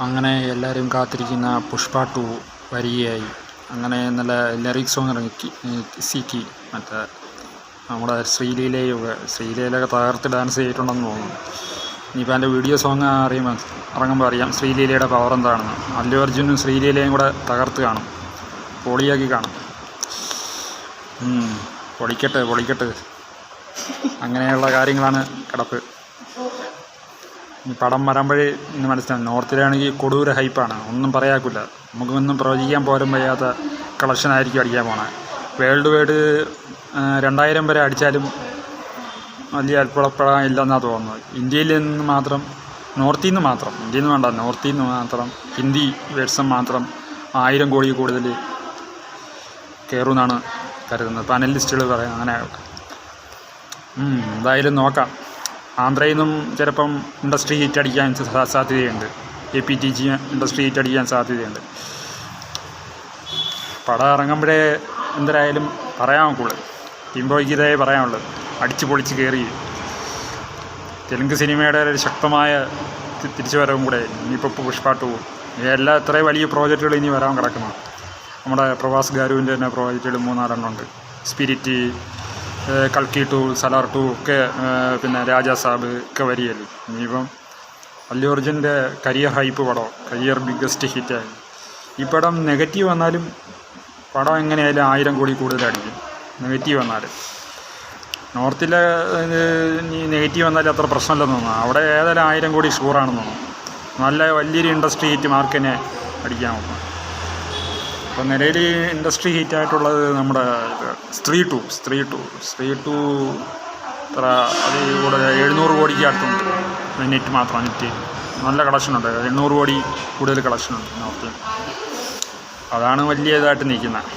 അങ്ങനെ എല്ലാവരും കാത്തിരിക്കുന്ന പുഷ്പ ടു വരികയായി. അങ്ങനെ നല്ല ലിറിക്സ് സോങ് ഇറങ്ങി. കി- കിസിക്കി മറ്റേ നമ്മുടെ ശ്രീലീലയൊക്കെ ശ്രീലീലയൊക്കെ തകർത്ത് ഡാൻസ് ചെയ്തിട്ടുണ്ടെന്ന് തോന്നുന്നു. ഇനിയിപ്പോൾ അതിന്റെ വീഡിയോ സോങ് അറിയുമ്പോൾ ഇറങ്ങുമ്പോൾ അറിയാം ശ്രീലീലയുടെ പവർ എന്താണെന്ന്. അല്ലു അർജുനും ശ്രീലീലയും കൂടെ തകർത്ത് കാണും. പൊളിയാക്കി കാണും. പൊളിക്കട്ടെ പൊളിക്കട്ടെ. അങ്ങനെയുള്ള കാര്യങ്ങളാണ് കിടപ്പ്. പടം വരുമ്പോഴേ ഇന്ന് മനസ്സിലാവും. നോർത്തിലാണെങ്കിൽ കൊടൂര ഹൈപ്പാണ്. ഒന്നും പറയാക്കില്ല. നമുക്കൊന്നും പ്രവചിക്കാൻ പോലും വയ്യാത്ത കളക്ഷനായിരിക്കും അടിക്കാൻ പോണത് വേൾഡ് വൈഡ് രണ്ടായിരം വരെ അടിച്ചാലും വലിയ അത്ഭുതപ്പെടാൻ ഇല്ലെന്നാണ് തോന്നുന്നത്. ഇന്ത്യയിൽ നിന്ന് മാത്രം നോർത്തിൽ നിന്ന് മാത്രം ഇന്ത്യയിൽ നിന്ന് വേണ്ട നോർത്തിൽ നിന്ന് മാത്രം ഹിന്ദി വേർഷൻ മാത്രം ആയിരം കോടി കൂടുതൽ കയറുമെന്നാണ് കരുതുന്നത്. പാനലിസ്റ്റുകൾ പറയാം അങ്ങനെ. എന്തായാലും നോക്കാം. ആന്ധ്രയിൽ നിന്നും ചിലപ്പം ഇൻഡസ്ട്രി ഹിറ്റ് അടിക്കാൻ സാധ്യതയുണ്ട്. A P T G industry hit അടിക്കാൻ സാധ്യതയുണ്ട്. പടം ഇറങ്ങുമ്പോഴേ എന്തരായാലും പറയാൻ നോക്കുള്ളൂ കിംബോയ്ക്ക് ഇതേ പറയാനുള്ളത്. അടിച്ച് പൊളിച്ച് കയറി തെലുങ്ക് സിനിമയുടെ ഒരു ശക്തമായ തിരിച്ചുവരവും കൂടെ. ഇനിയിപ്പോൾ പുഷ്പ ടു എല്ലാ ഇത്രയും വലിയ പ്രോജക്റ്റുകൾ ഇനി വരാൻ കിടക്കുന്നു നമ്മുടെ പ്രവാസ് ഗാരുവിന്റെ തന്നെ പ്രോജക്റ്റുകൾ മൂന്നാലെണ്ണം ഉണ്ട്. സ്പിരിറ്റ് കൽക്കി ടു സലാർ ടു ഒക്കെ പിന്നെ രാജാ സാബ് ഒക്കെ വരികയല്ലേ. ഇനിയിപ്പം അല്ലു അർജുന്റെ കരിയർ ഹൈപ്പ് പടം കരിയർ ബിഗ്ഗസ്റ്റ് ഹിറ്റായി ഈ പടം നെഗറ്റീവ് വന്നാലും പടം എങ്ങനെയായാലും ആയിരം കോടി കൂടുതലടിക്കും നെഗറ്റീവ് വന്നാൽ നോർത്തിലെ ഈ നെഗറ്റീവ് വന്നാലും അത്ര പ്രശ്നമില്ലെന്ന് തോന്നുന്നു. അവിടെ ഏതായാലും ആയിരം കോടി ഷൂറാണെന്ന് തോന്നുന്നു. നല്ല വലിയൊരു ഇൻഡസ്ട്രി ഹിറ്റ് മാർക്കിനെ അടിക്കാൻ നോക്കും അപ്പോൾ നിലവിൽ ഇൻഡസ്ട്രി ഹിറ്റായിട്ടുള്ളത് നമ്മുടെ സ്ത്രീ ടു സ്ത്രീ ടു സ്ത്രീ ടു ഇത്ര അത് കൂടെ എഴുന്നൂറ് കോടിക്ക് അടുത്തുണ്ട്. നെറ്റ് മാത്രം നെറ്റ്. നല്ല കളക്ഷനുണ്ട്. എണ്ണൂറ് കോടി കൂടുതൽ കളക്ഷനുണ്ട് നോർത്തിൽ അതാണ് വലിയ ഇതായിട്ട് നിൽക്കുന്നത്.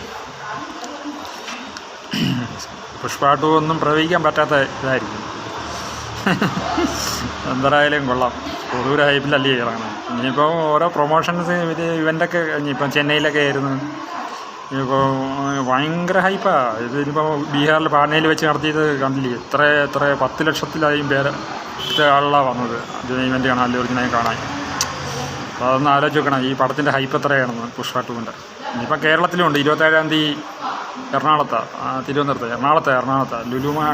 പുഷ്പ ടു ഒന്നും പ്രവഹിക്കാൻ പറ്റാത്ത ഇതായിരിക്കും. എന്തായാലും കൊള്ളാം. കൊടൂര ഹൈപ്പിലല്ലേ ഇറങ്ങണം ഇനിയിപ്പോൾ ഓരോ പ്രൊമോഷൻസ് ഇത് ഇവന്റൊക്കെ ഇനിയിപ്പം ചെന്നൈയിലൊക്കെ ആയിരുന്നു. ഇപ്പോൾ ഭയങ്കര ഹൈപ്പാണ് ഇത് ഇനിയിപ്പോൾ ബീഹാറിൽ പാനയിൽ വെച്ച് നടത്തിയത് കണ്ടില്ലേ? എത്ര എത്ര പത്ത് ലക്ഷത്തിലായും പേര് ആളുകളാണ് വന്നത്. ഇവന്റ് കാണാൻ അല്ലു അർജുനെ കാണാൻ. അപ്പോൾ അതൊന്ന് ആലോചിച്ച് നോക്കണം. ഈ പടത്തിന്റെ ഹൈപ്പ് എത്രയാണെന്ന് പുഷ്പ ടൂവിന്റെ ഇനിയിപ്പോൾ കേരളത്തിലുണ്ട്. ഇരുപത്തേഴാം തീയതി എറണാകുളത്താണ് തിരുവനന്തപുരത്ത്. എറണാകുളത്ത് എറണാകുളത്ത്. ലുലുമാ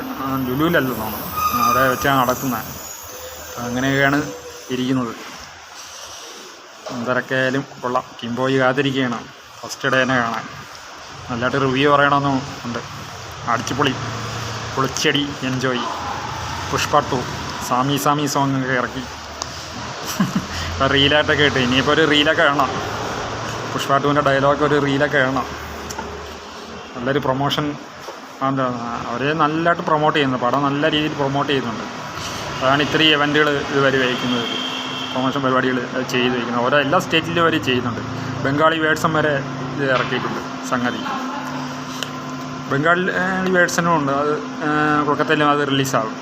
ലുലുവിലല്ലെന്നാണ് അവിടെ വെച്ചാണ് നടക്കുന്നത്. അങ്ങനെയൊക്കെയാണ് ഇരിക്കുന്നത്. എന്തൊക്കെയായാലും കൊള്ളാം. കിംബോയി കാത്തിരിക്കുകയാണ്. ഫസ്റ്റ് ഡേ തന്നെ കാണാൻ. നല്ലതായിട്ട് റിവ്യൂ പറയണമെന്നും ഉണ്ട്. അടിച്ചുപൊളി. പൊളിച്ചടി enjoy Pushpa two Saami Saami song ഒക്കെ ഇറക്കി. ഇപ്പോൾ റീലായിട്ടൊക്കെ ഇട്ട് ഇനിയിപ്പോൾ ഒരു റീലൊക്കെ വേണം പുഷ്പ ടുവിന്റെ ഡയലോഗ് ഒരു റീലൊക്കെ വേണം നല്ലൊരു പ്രൊമോഷൻ എന്താണ് അവർ നല്ലതായിട്ട് പ്രൊമോട്ട് ചെയ്യുന്നു. പടം നല്ല രീതിയിൽ പ്രൊമോട്ട് ചെയ്യുന്നുണ്ട്. അതാണ് ഇത്രയും ഇവന്റുകൾ ഇതുവരെ വഹിക്കുന്നത് പ്രൊമോഷൻ പരിപാടികൾ ചെയ്തു വയ്ക്കുന്നത്. ഓരോ എല്ലാ സ്റ്റേറ്റിലും വരെ ചെയ്യുന്നുണ്ട്. ബംഗാളി വേഡ്സം വരെ ഇത് ഇറക്കിയിട്ടുണ്ട് സംഗതി. ബംഗാളി വേഡ്സനും ഉണ്ട്. അത് കൊൽക്കത്തയിലും അത് റിലീസാകും.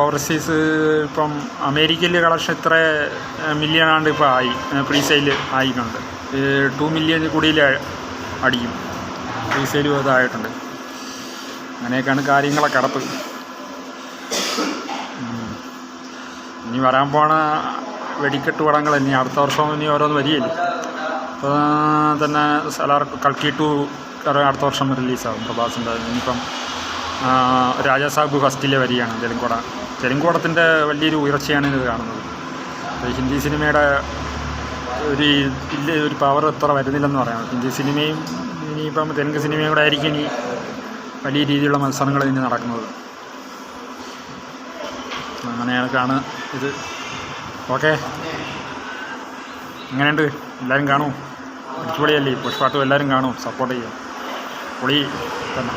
ഓവർസീസ് ഇപ്പം അമേരിക്കയിൽ കളക്ഷൻ ഇത്ര മില്യൺ ആണ്ട് ഇപ്പോൾ ആയി. പ്രീ സെയിൽ ആയിട്ടുണ്ട്. ടു മില്യൺ കൂടിയിൽ അടിക്കും പ്രീ സെയിലും ഇതായിട്ടുണ്ട്. അങ്ങനെയൊക്കെയാണ് കാര്യങ്ങളെ കിടപ്പ് ഇനി വരാൻ പോണ വെടിക്കെട്ട് പടങ്ങൾ ഇനി അടുത്ത വർഷം ഇനി ഓരോന്ന് വരികയില്ല? അപ്പോൾ തന്നെ സലാർ കൽക്കി ടു അടുത്ത വർഷം റിലീസാകും പ്രഭാസിന്റെ. ഇനിയിപ്പം രാജസാബ് ഫസ്റ്റിലെ വരികയാണ് തെലുങ്കോട. തെലുങ്കോടത്തിന്റെ വലിയൊരു ഉയർച്ചയാണ് ഇത് കാണുന്നത്. ഹിന്ദി സിനിമയുടെ ഒരു ഇല്ല ഒരു പവർ എത്ര വരുന്നില്ലെന്ന് പറയാം. ഹിന്ദി സിനിമയും ഇനിയിപ്പം തെലുങ്ക് സിനിമയും കൂടെ ആയിരിക്കും ഇനി വലിയ രീതിയിലുള്ള മത്സരങ്ങൾ ഇനി നടക്കുന്നത്. അങ്ങനെയൊക്കെയാണ് ഇത്. ഓക്കെ എങ്ങനെയുണ്ട്? എല്ലാവരും കാണും അടിച്ചുപൊളിയല്ലേ? പുഷ്പാട്ടും എല്ലാവരും കാണും സപ്പോർട്ട് ചെയ്യും. പൊളി തന്നെ.